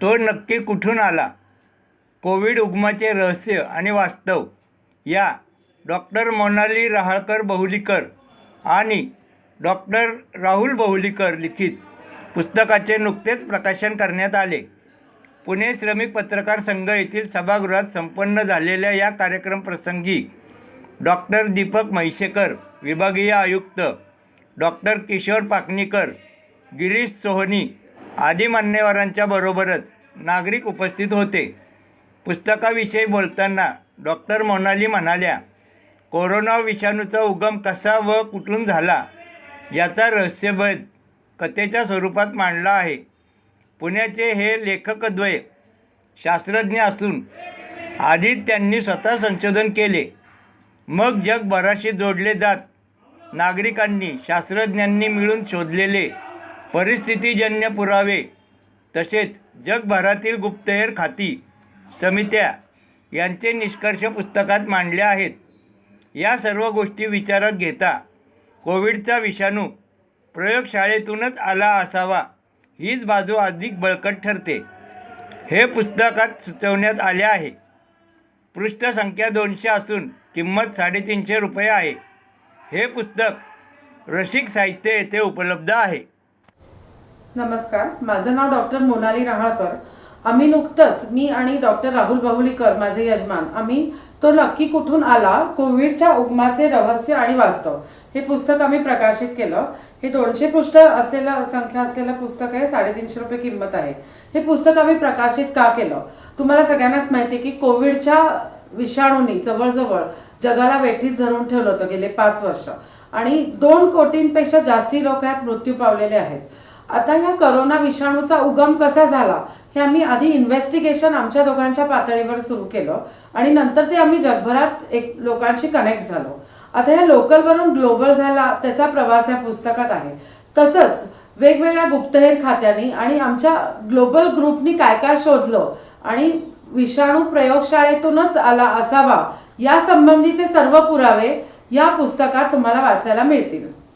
तो नक्की कुठून आला? कोविड उगमाचे रहस्य आणि वास्तव या डॉक्टर मोनाली रहाळकर बहुलीकर आणि डॉक्टर राहुल बहुलीकर लिखित पुस्तकाचे नुकतेच प्रकाशन करण्यात आले. पुणे श्रमिक पत्रकार संघ येथील सभागृहात संपन्न झालेल्या या कार्यक्रम प्रसंगी डॉक्टर दीपक म्हैसेकर विभागीय आयुक्त डॉक्टर किशोर पाकणीकर गिरीश सोहनी आदी मान्यवरांच्या बरोबरच नागरिक उपस्थित होते. पुस्तकाविषयी बोलताना डॉक्टर मोनाली म्हणाल्या कोरोना विषाणूचा उगम कसा व कुठून झाला याचा रहस्यभेद कथेच्या स्वरूपात मांडला आहे. पुण्याचे हे लेखकद्वय शास्त्रज्ञ असून आधी त्यांनी स्वतः संशोधन केले. मग जगभराशी जोडले जात नागरिकांनी शास्त्रज्ञांनी मिळून शोधलेले परिस्थितीजन्य पुरावे तसेच जगभरातील गुप्तहेर खाती समित्या यांचे निष्कर्ष पुस्तकात मांडले आहेत. या सर्व गोष्टी विचारात घेता कोविडचा विषाणू प्रयोगशाळेतूनच आला असावा हीच बाजू अधिक बळकट ठरते. हे पुस्तकात सुचवण्यात आले आहे. पृष्ठ संख्या दोनशे असून किंमत साडेतीनशे रुपये आहे. हे पुस्तक रसिक साहित्य येथे उपलब्ध आहे. नमस्कार माझं नाव डॉक्टर मोनाली रहाळकर. आम्ही नुकतंच मी आणि डॉक्टर राहुल बाहुलीकर माझे यजमान आम्ही तो नक्की कुठून आला कोविडच्या उगमाचे रहस्य आणि वास्तव हे पुस्तक आम्ही प्रकाशित केलं. हे दोनशे पृष्ठ असलेलं संख्या असलेलं पुस्तक आहे साडेतीनशे रुपये किंमत आहे. हे पुस्तक आम्ही प्रकाशित का केलं? तुम्हाला सगळ्यांनाच माहिती आहे की कोविडच्या विषाणूंनी जवळजवळ जगाला वेठीस धरून ठेवलं होतं गेले पाच वर्ष. आणि दोन कोटींपेक्षा जास्ती लोक यात मृत्यू पावलेले आहेत. आता ह्या करोना विषाणूचा उगम कसा झाला हे आम्ही आधी इन्व्हेस्टिगेशन आमच्या दोघांच्या पातळीवर सुरू केलं आणि नंतर ते आम्ही जगभरात एक लोकांशी कनेक्ट झालो. आता ह्या लोकलवरून ग्लोबल झाला त्याचा प्रवास या पुस्तकात आहे. तसंच वेगवेगळ्या गुप्तहेर खात्यांनी आणि आमच्या ग्लोबल ग्रुपनी काय काय शोधलं आणि विषाणू प्रयोगशाळेतूनच आला असावा. या संबंधीचे सर्व पुरावे या पुस्तकात तुम्हाला वाचायला मिळतील.